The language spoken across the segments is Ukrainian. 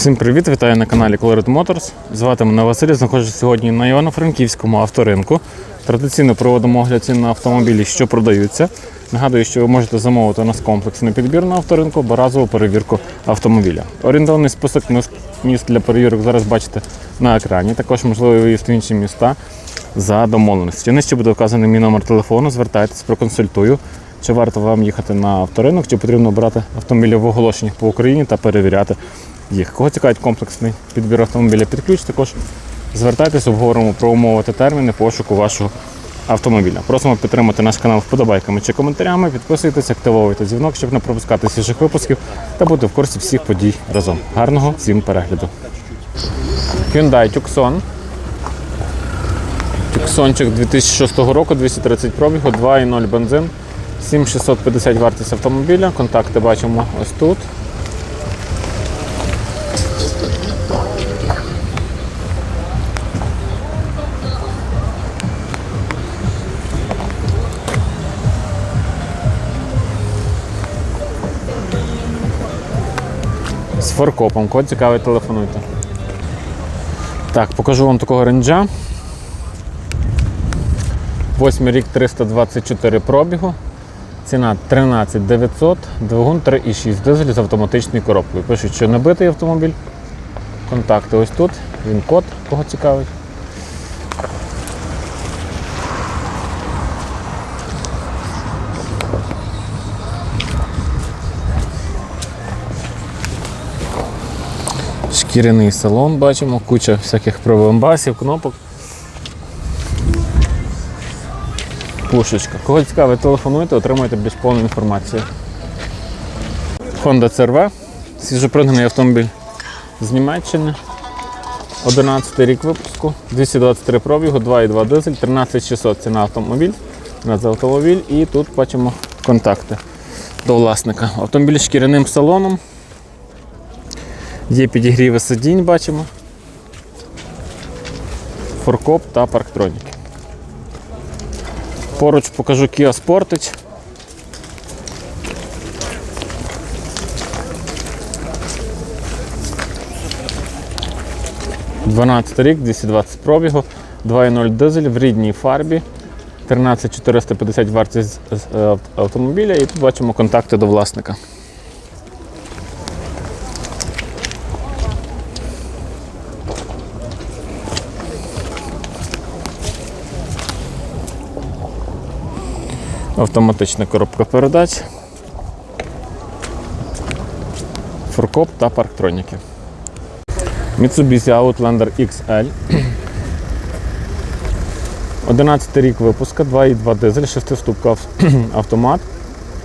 Всім привіт, вітаю на каналі Colored Motors. Звати мене Василь, знаходжусь сьогодні на Івано-Франківському авторинку. Традиційно проводимо огляд цін на автомобілі, що продаються. Нагадую, що ви можете замовити у нас комплексний підбір на авторинку разову перевірку автомобіля. Орієнтовний список міст- міст для перевірок зараз бачите на екрані. Також можливий виїзд в інші міста за домовленості. Нижче буде вказаний мій номер телефону. Звертайтесь, проконсультую. Чи варто вам їхати на авторинок, чи потрібно брати автомобілі в оголошеннях по Україні та перевіряти їх. Кого цікавить комплексний підбір автомобіля під ключ, також звертайтесь, обговоримо про умови та терміни пошуку вашого автомобіля. Просимо підтримати наш канал вподобайками чи коментарями, підписуйтесь, активовуйте дзвінок, щоб не пропускати свіжих випусків та бути в курсі всіх подій разом. Гарного всім перегляду. Hyundai Tucson. Тюксончик 2006 року, 230 пробігу, 2,0 бензин, 7650 вартість автомобіля. Контакти бачимо ось тут. З форкопом. Код цікавий, телефонуйте. Так, покажу вам такого ренджа. Восьмий рік 324 пробігу. Ціна 13 900, двигун 3,6 дизель з автоматичною коробкою. Пишуть, що набитий автомобіль. Контакти ось тут. Він код, кого цікавить. Шкіряний салон бачимо, куча всяких пробамбасів, кнопок. Пушечка. Кого цікавить, телефонуйте, отримуєте більш повну інформацію. Honda CRV, свіжопригнаний автомобіль з Німеччини. 11 рік випуску, 223 пробігу, 2,2 дизель, 13600 ціна автомобіль. За автомобіль і тут бачимо контакти до власника. Автомобіль з шкіряним салоном. Є підігріви сидінь, бачимо. Форкоп та парктроніки. Поруч покажу Kia Sportage. Дванадцятий рік, 220 пробігу, 2.0 дизель в рідній фарбі, 13450 вартість автомобіля і тут бачимо контакти до власника. Автоматична коробка передач, форкоп та парктроніки. Mitsubishi Outlander XL. 11 рік випуска, 2,2 дизель, 6-ступка автомат.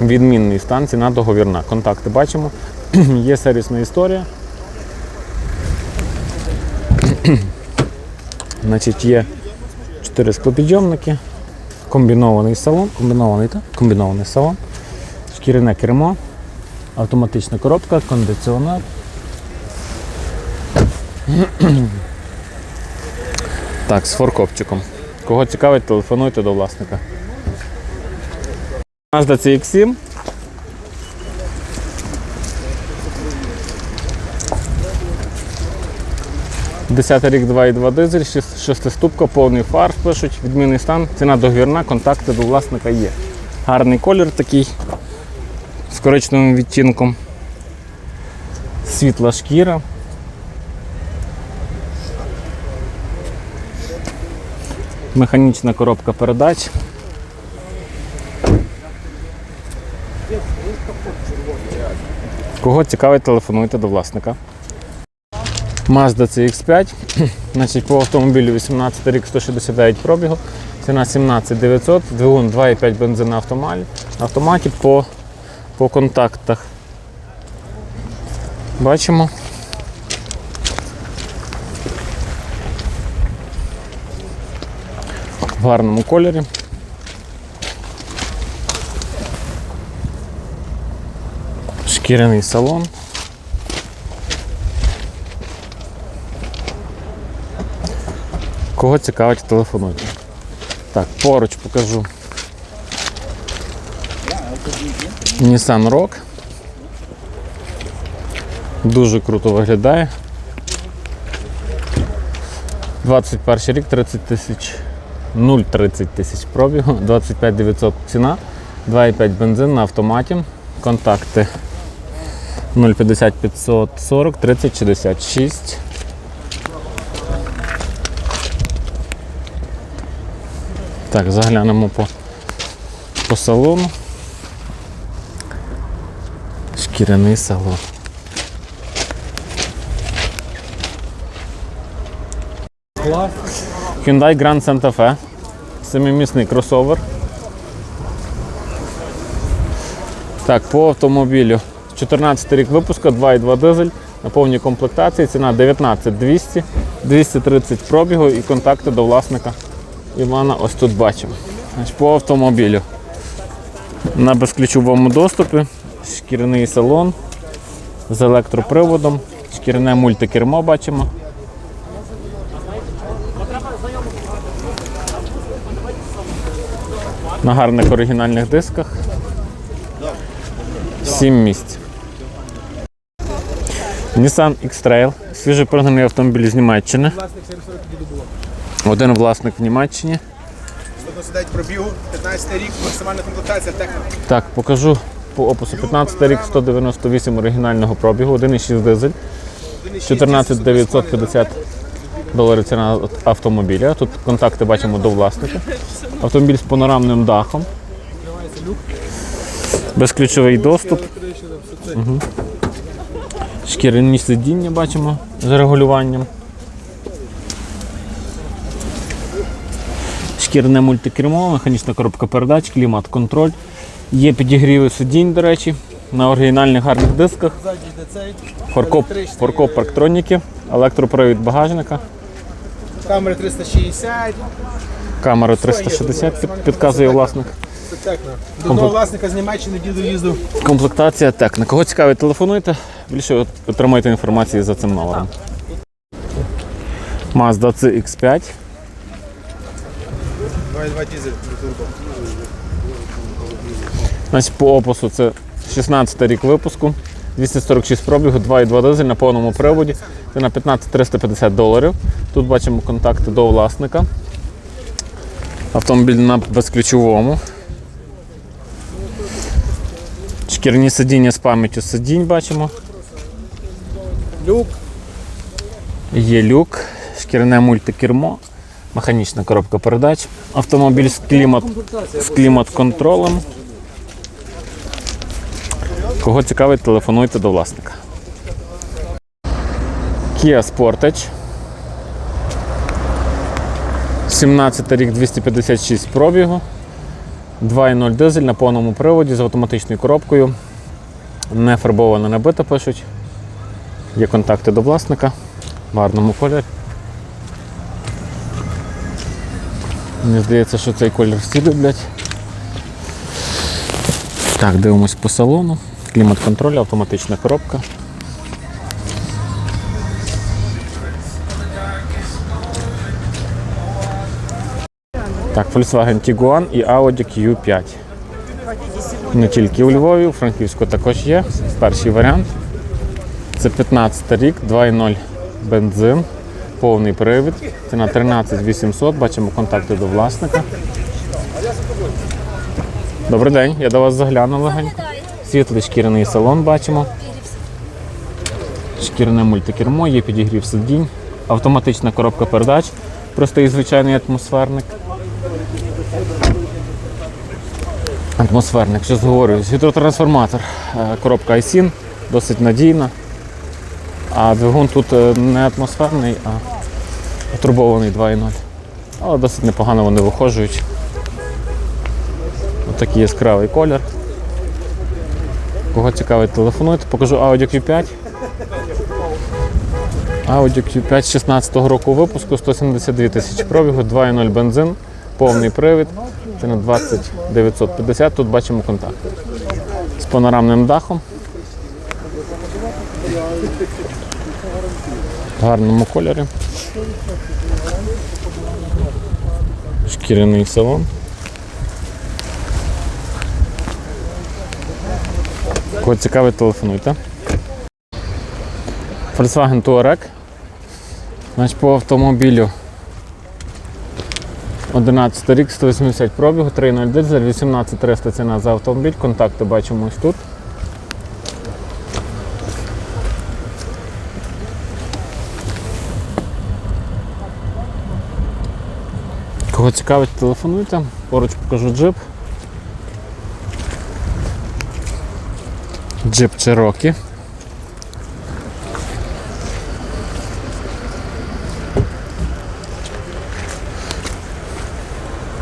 Відмінний стан, ціна договірна. Контакти бачимо. Є сервісна історія. Значить, є 4 склопідйомники, комбінований салон, комбінований, так? комбінований салон, шкіряне кермо, автоматична коробка, кондиціонер. Так, з форкопчиком. Кого цікавить, телефонуйте до власника. Mazda CX-7. Десятий рік 2,2 дизель, шіс- шестиступка, повний фарш пишуть, відмінний стан, ціна договірна, контакти до власника є. Гарний колір такий з коричневим відтінком. Світла шкіра. Механічна коробка передач. Кого цікавить, телефонуйте до власника. Mazda CX5. Значить, по автомобілю 18 рік 169 пробігу. Ціна 17 900, двигун 2,5 бензин на. Автоматі по, по контактах. Бачимо. В гарному кольорі. Шкіряний салон. Кого цікавить, телефонуйте. Так, поруч покажу. Nissan Rock. Дуже круто виглядає. 21 рік, 30 тисяч, 0,30 тисяч пробігу, 25 900 ціна, 2,5 бензин на автоматі, контакти 050 540 30 66. Так, заглянемо по, по салону. Шкіряний салон. Hyundai Grand Santa Fe. Семимісний кросовер. Так, по автомобілю. 14 рік випуску, 2,2 дизель на повній комплектації. Ціна 19 200, 230 пробігу і контакти до власника Івана ось тут бачимо. Значить, по автомобілю. На безключовому доступі, шкіряний салон з електроприводом, шкіряне мультикермо бачимо. На гарних оригінальних дисках. Сім місць. Nissan X-Trail. Свіжий прогнаний автомобіль з Німеччини. Власник 40 діду було. Один власник в Німеччині. 129 пробігу, 15 рік, максимальна комплектація техніка. Так, покажу по опису 15 рік, 198 оригінального пробігу, 1,6 дизель, 14 950 доларів ціна автомобіля. Тут контакти бачимо до власника. Автомобіль з панорамним дахом. Безключовий доступ. Угу. Шкіряні сидіння бачимо з регулюванням. Шкірне мультикермо, механічна коробка передач, клімат-контроль. Є підігріви сидінь, до речі, на оригінальних гарних дисках. Форкоп, форкоп парктроніки, електропривід багажника, Камери 360, камера 360 під- підказує власник. техно. До одного власника з Німеччини діду їздив. Комплектація техніка. Кого цікавить, телефонуйте, більше отримайте інформацію за цим номером. Mazda CX5. 2,2 дізель. турбо. Значить, по опису це 16 рік випуску, 246 пробігу, 2,2 дизель на повному приводі. Це на 15 350 доларів. Тут бачимо контакти до власника. Автомобіль на безключовому. Шкірні сидіння з пам'яттю сидінь бачимо. Люк, Є люк, шкіряне мультикермо, механічна коробка передач. Автомобіль з клімат, з клімат-контролем. Кого цікавить, телефонуйте до власника. Kia Sportage. 17 рік 256 пробігу. 2.0 дизель на повному приводі з автоматичною коробкою. Не фарбована, не бита пишуть. Є контакти до власника в гарному кольорі. Мені здається, що цей колір всі люблять. Так, дивимось по салону. Клімат-контроль, автоматична коробка. Так, Volkswagen Tiguan і Audi Q5. Не тільки у Львові, у Франківську також є. Перший варіант. Це 15 рік, 2.0 бензин, повний привід. Ціна 13 800. Бачимо контакти до власника. Добрий день, я до вас заглянув легенько. Світлий шкіряний салон бачимо. Шкіряне мультикермо, є підігрів сидінь, автоматична коробка передач, простий звичайний атмосферник. Атмосферник, що зговорююсь. Гідротрансформатор, е, коробка iSIN, досить надійна. А двигун тут е, не атмосферний, а турбований 2.0. Але досить непогано вони виходжують. Ось такий яскравий колір. Кого цікавить, телефонуйте. Покажу Audi Q5. Audi Q5 16 го року випуску, 172 тисячі пробігу, 2.0 бензин, повний привід. Це на 20 950. Тут бачимо контакт. З панорамним дахом. В гарному кольорі. Шкіряний салон. Кого цікавить, телефонуйте. Volkswagen Touareg. Значить, по автомобілю 11 рік, 180 пробігу, 3.0 дизель, 18300 ціна за автомобіль. Контакти бачимо ось тут. Кого цікавить, телефонуйте. Поруч покажу джип. Джип Cherokee.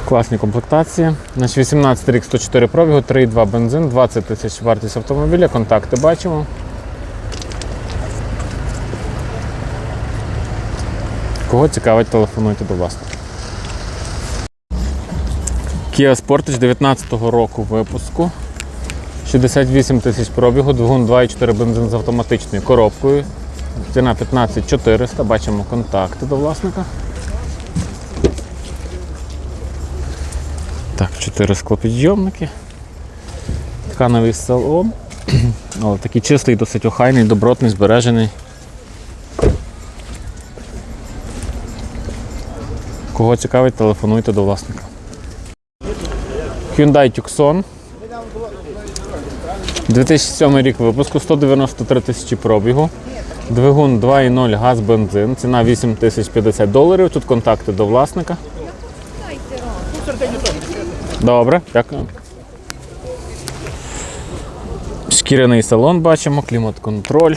Класні комплектації. Значить, 18 рік 104 пробігу, 3,2 бензин, 20 тисяч вартість автомобіля, контакти бачимо. Кого цікавить, телефонуйте, будь ласка. Kia Sportage 19-го року випуску. 68 тисяч пробігу, двигун 2,4 бензин з автоматичною коробкою. Ціна 15 400. Бачимо контакти до власника. Так, 4 склопідйомники. Ткановий салон. Але такий чистий, досить охайний, добротний, збережений. Кого цікавить, телефонуйте до власника. Hyundai Tucson. 2007 рік випуску, 193 тисячі пробігу. Двигун 2.0 газ бензин. Ціна 8 тисяч 50 доларів. Тут контакти до власника. Добре, дякую. Шкіряний салон бачимо, клімат-контроль.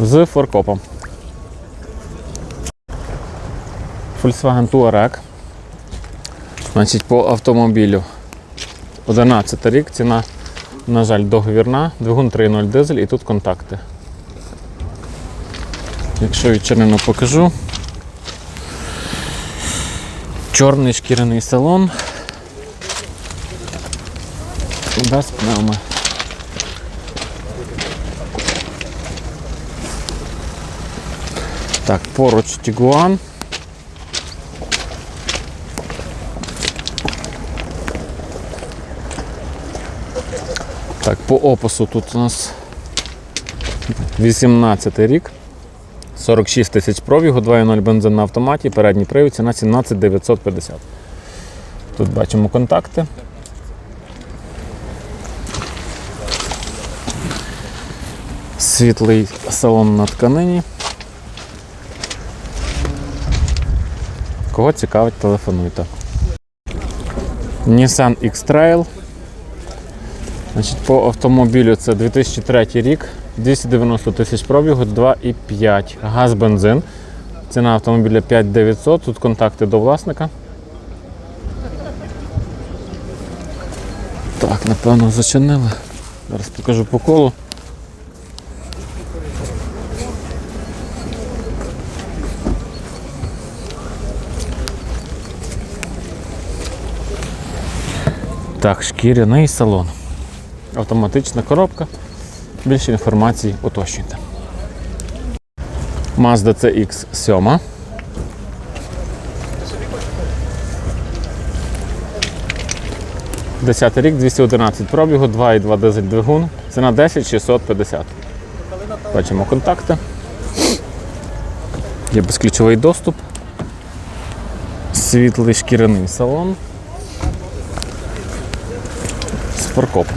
З форкопом. Volkswagen Touareg. Значить, по автомобілю 11 рік, ціна, на жаль, договірна, двигун 3.0 дизель і тут контакти. Якщо відчинено покажу. Чорний шкіряний салон. Без пневми. Так, поруч Тігуан. Так, по опису тут у нас 18 рік. 46 тисяч пробігу, 2.0 бензин на автоматі, передній привід, ціна 17 950. Тут бачимо контакти. Світлий салон на тканині. Кого цікавить, телефонуйте. Nissan X-Trail. Значить, по автомобілю це 2003 рік, 290 тисяч пробігу, 2,5. Газ бензин. Ціна автомобіля 5900. Тут контакти до власника. Так, напевно, зачинили. Зараз покажу по колу. Так, шкіряний салон. Автоматична коробка. Більше інформації уточнюйте. Mazda CX-7. Десятий рік, 211 пробігу, 2,2 дизель двигун. Ціна 10 650. Бачимо контакти. Є безключовий доступ. Світлий шкіряний салон. З форкопом.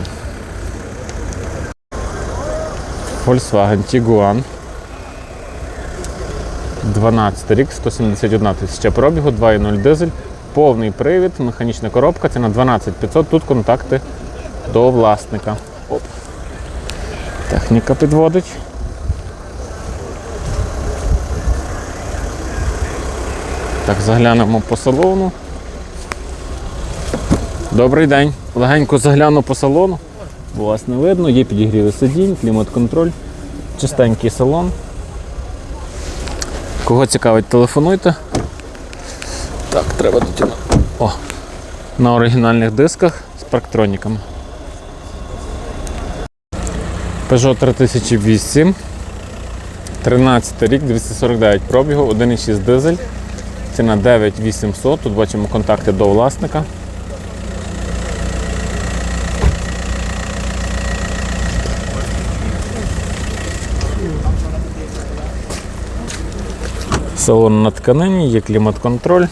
Volkswagen Tiguan. 12 рік, 171 тисяча пробігу, 2.0 дизель, повний привід, механічна коробка, ціна 12 500, тут контакти до власника. Оп. Техніка підводить. Так, заглянемо по салону. Добрий день. Легенько загляну по салону, бо вас не видно, є підігріви сидінь, клімат-контроль, чистенький салон. Кого цікавить, телефонуйте. Так, треба дотягнути. О, на оригінальних дисках з парктроніками. Peugeot 3008. 13 рік, 249 пробігу, 1,6 дизель. Ціна 9800. Тут бачимо контакти до власника. Салон на тканині, є клімат-контроль.